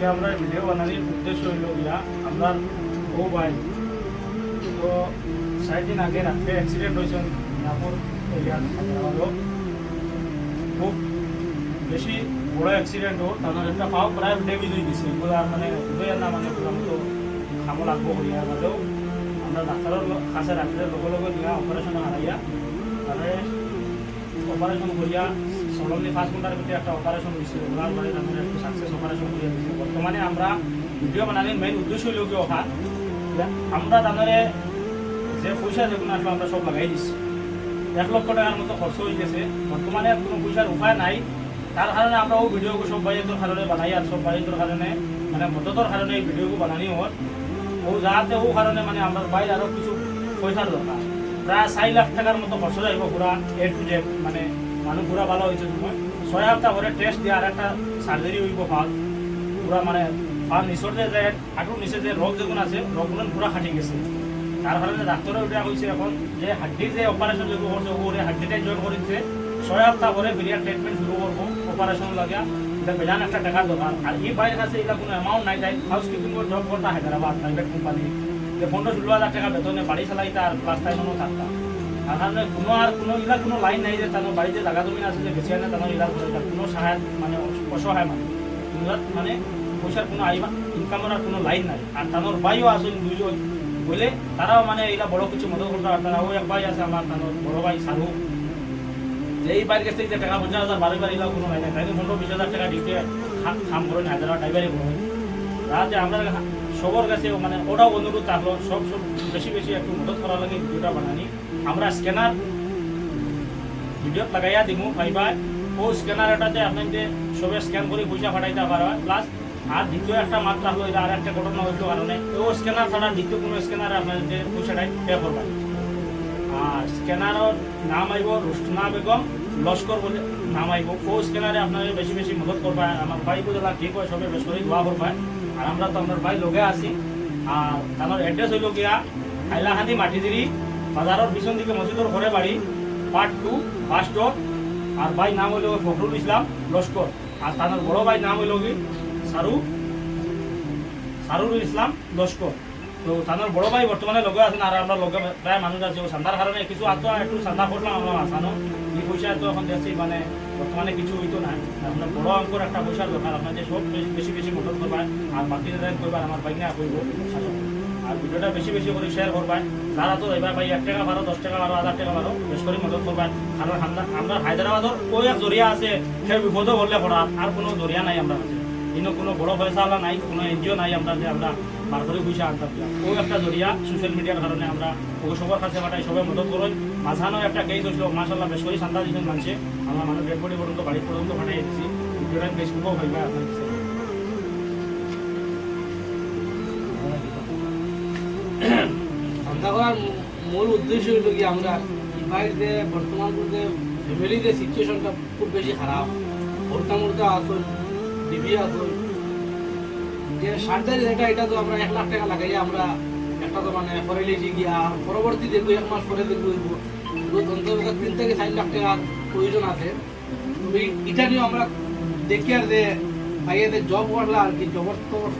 আজকে আমরা ভিডিও বানানোর উদ্দেশ্য হইল গিয়া আমরা বউ ভাই, তো দিন আগে অ্যাক্সিডেন্ট হয়েছে মিয়াপুর এরিয়ার হায়দ্রাবাদও খুব বেশি বড় অ্যাক্সিডেন্ট হোক তাদের একটা পাও প্রায় ডেমেজ হয়ে গেছে। এগুলো আর মানে উদয় না মানে মতো খামো লাগবো হইয়া গেলেও আমরা ডাক্তারের কাছে রাত্রে লগে লগে নিয়ে অপারেশন হারাইয়া তাহলে অপারেশন করিয়া সলমনি পাঁচ ঘণ্টার ভিতরে একটা অপারেশন হয়েছে, ওনার বাড়ির আমরা একটু সাকসেস অপারেশন করিয়া দিয়েছি বর্তমানে আমরা ভিডিও বানানোর মেইন উদ্দেশ্য হইল কি ওখান? আমরা তাদের যে পয়সা যেগুলো আসলে আমরা সব লাগাই দিচ্ছি এক লক্ষ টাকার মতো খরচ হয়ে গেছে। বর্তমানে কোনো পয়সার উপায় নাই। তার কারণে আমরা ও ভিডিওকে সব বাইরের কারণে বানাই আর সব বাইরের কারণে মানে মদতর কারণে এই ভিডিওকে বানানি হল। ও যাতে ও কারণে মানে আমরা বাইরে আরও কিছু পয়সার দরকার। প্রায় চারি লাখ টাকার মতো খরচ যাইব পুরা এ টু জেড মানে মানুষ পুরা ভালো হয়েছে সময় ছয় সপ্তাহ করে টেস্ট দিয়ে আর একটা সার্জারি হইব ভালো। পুরা মানে ভালো নিচর যে হাঁটুর নিচে যে রোগ যেগুলো আছে রোগগুলো পুরা খাটি গেছে। তার কারণে ডাক্তারে ওটা হয়েছে এখন যে হাড্ডির যে অপারেশন যেগুলো করছে ওরে হাড্ডিটাই জয়েন করেছে ছয় সপ্তাহ করে বিরিয়ার ট্রিটমেন্ট শুরু করব অপারেশন লাগিয়া এটা বেজান একটা টাকার দোকান আর এই বাইরের কাছে এটা কোনো অ্যামাউন্ট নাই তাই হাউস কিপিং জব করতে হায়দ্রাবাদ প্রাইভেট কোম্পানি যে পনেরো ষোলো হাজার টাকা বেতনে বাড়ি চালাইতে আর প্লাস টাইমও থাকতাম কারণে কোনো আর কোনো ইলা কোনো লাইন নাই যে তাদের বাড়িতে জায়গা জমি আছে যে বেশি আনে তাদের করে কোনো সাহায্য মানে অসহায় মানে। মানে পয়সার কোনো আইবা ইনকামের আর কোনো লাইন নাই। আর তাদের বাইও আছে দুইজন বলে তারাও মানে এলা বড় কিছু মদত করতে পারে তারা ও এক ভাই আছে আমার তাদের বড় ভাই সারু যে এই বাড়ির কাছ থেকে যে টাকা পঞ্চাশ হাজার বারো বার এলাও কোনো লাইন নাই। তাই পনেরো বিশ হাজার টাকা দিতে খাম করেন হায়দ্রাবাদ ড্রাইভারই করেন রাতে আমরা সবার কাছে মানে ওটাও অনুরোধ থাকল সব সব বেশি বেশি একটু মদত করার লাগে ভিডিওটা বানানি। আমরা স্ক্যানার ভিডিওত লাগাইয়া দিমু, পাইবা। ও স্ক্যানার এটাতে আপনাদের সবে স্ক্যান করে পয়সা পাঠাইতে পারবা। প্লাস আর দ্বিতীয় একটা মাত্রা হলো এটা আর একটা ঘটনা হইল কারণে ও স্ক্যানার ছাড়া দ্বিতীয় কোনো স্ক্যানার আপনাদের পয়সাটাই পে করবা। আর স্ক্যানারের নাম আইব রুষ্টনা বেগম, লস্কর বলে নাম আইব। ও স্ক্যানারে আপনাদের বেশি বেশি মদত করবা। আমার ভাই বুঝলা ঠিক হয় সবে বেশ করে দোয়া করবা। আর আমরা তো আমার ভাই লগে আছি। আর তার এড্রেস হইল গিয়া হাইলাহান্দি মাটিদিরি, বাজারের পিছন দিকে মসজিদের ঘরে বাড়ি পার্ট টু বাস স্টপ আর ভাই নাম হইল ফখরুল ইসলাম লস্কর। আর তার বড় ভাই নাম হইল কি? সারু, সারুল ইসলাম লস্কর। তো তাদের বড় ভাই বর্তমানে লগে আছেন, আর আমরা লগে প্রায় মানুষ আছে। সান্দার কারণে কিছু আতো একটু সান্দা করলাম আমরা আসানো। এই পয়সা তো এখন দেখছি মানে বর্তমানে কিছু হইতো না। আপনার বড় অঙ্কর একটা পয়সার দরকার আপনার যে সব বেশি- বেশি মদত করবেন আর বাকি যারা করবেন আমার বাইক না করব আর ভিডিওটা বেশি বেশি করে শেয়ার করবেন। যারা তো এবার ভাই এক টাকা বারো, দশ টাকা বারো, হাজার টাকা বারো, বেশ করে মদত করবেন। কারণ আমরা হায়দ্রাবাদর ওই এক জরিয়া আছে সে বিপদও বললে পড়ার আর কোনো জরিয়া নাই আমরা কাছে কিন্তু কোনো বড় পয়সাওয়ালা নাই, কোনো এনজিও নাই আমরা যে আমরা বার করে পয়সা আনতাম ও একটা জরিয়া সোশ্যাল মিডিয়ার কারণে আমরা ওকে সবার কাছে পাঠাই, সবাই মদত করুন। মাঝানো একটা কেস হয়েছিল মাসাল্লাহ বেশ করে সান্দা দিয়েছেন মানুষে আমরা মানুষ ডেড বডি পর্যন্ত, বাড়ি পর্যন্ত পাঠিয়ে দিচ্ছি ভিডিওটা ফেসবুকেও হইবে আপনার ঠান্ডা মূল উদ্দেশ্য হইল কি আমরা বাড়িতে বর্তমান করতে ফ্যামিলিতে সিচুয়েশনটা খুব বেশি খারাপ। ভর্তা মর্তা আসুন ডিবি আসুন যে সার্জারি যেটা এটা তো আমরা এক লাখ টাকা লাগাই আমরা একটা তো মানে করে লিয়েছি গিয়া পরবর্তী দেখব, এক মাস পরে দেখব অন্তত তিন থেকে চার লাখ টাকার প্রয়োজন আছে। তবে এটা নিয়ে আমরা দেখি আর যে ভাইয়াদের জব করলে আর কি জবর তরফ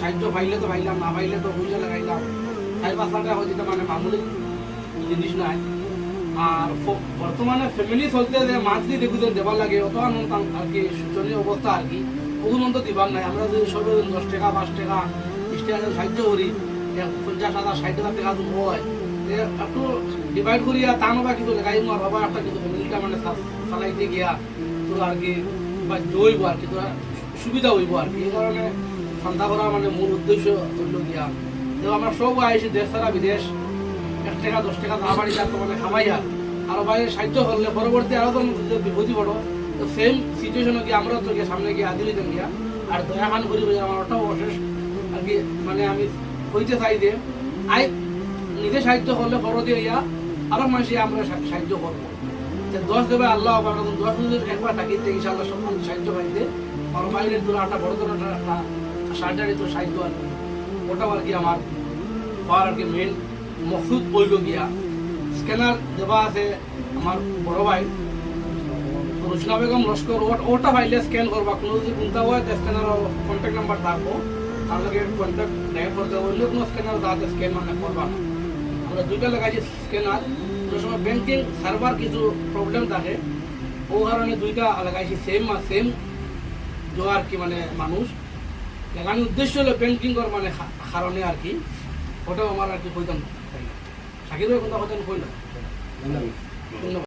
সাহায্য পাইলে তো পাইলাম, না পাইলে তো বুঝে লাগাইলাম। লাখ টাকা হচ্ছে মানে মামুলি জিনিস নাই। আর বর্তমানে ফ্যামিলি চলতে যে মান্থলি দেখুন দেবার লাগে, অত আনন্দ আর কি শোচনীয় অবস্থা আর কি। তো দিবার নাই। আমরা যদি সবে দশ টাকা, পাঁচ টাকা, বিশ টাকা সাহায্য করি পঞ্চাশ হাজার ষাট হাজার টাকা হয় তে একটু ডিভাইড করিয়া তানো বা কিন্তু লেগাই আমার বাবা একটা কিন্তু ফ্যামিলিটা মানে চালাইতে গিয়া তো আর কি বা জৈব আর কি সুবিধা হইব আর কি। এই কারণে ঠান্ডা করা মানে মূল উদ্দেশ্য হইল গিয়া। তো আমরা সব আইসি, দেশ ছাড়া বিদেশ। এক টাকা, দশ টাকা না বাড়ি যাতো মানে খামাইয়া আরও। বাইরে সাহায্য করলে পরবর্তী আরও তো পড়ো, তো সেম সিচুয়েশনে গিয়ে আমরা তো সামনে গিয়ে আদিলি দেন গিয়া। আর দয়া খান করি আমার ওটাও অশেষ। আর কি মানে আমি হইতে চাই যে, আই, নিজে সাহায্য করলে পরবর্তী হইয়া আরও মানুষে আমরা সাহায্য করব। যে দশ দেবে আল্লাহ, আবার দশ দিন একবার থাকিতে ইনশাআল্লাহ সব সাহায্য পাইতে আর বাইরের দূর একটা বড় ধরনের একটা সার্জারি তো সাহায্য আর। ওটাও আর কি আমার পাওয়ার আর কি মেন মকসুদ বইল গিয়া স্ক্যানার দেওয়া আছে আমার বড় ভাই। রুশনা বেগম লস্কর ওট- ওটা ফাইলে স্ক্যান করবা কোনো যদি কোনটা হয় স্ক্যানার কন্ট্যাক্ট নাম্বার থাকব তার লগে কন্ট্যাক্ট নেই করতে অন্য কোনো স্ক্যানার তাতে স্ক্যান মানে করবা না আমরা দুইটা লাগাইছি স্ক্যানার কোনো সময় ব্যাংকিং সার্ভার কিছু প্রবলেম থাকে। ও কারণে দুইটা লাগাইছি। সেম সেম আর কি মানে মানুষ লাগানোর উদ্দেশ্য হলো ব্যাংকিং কর মানে কারণে আর কি ওটাও আমার আর কি কইতাম সাকিব ভাই কোনটা কথা কইলাম ধন্যবাদ।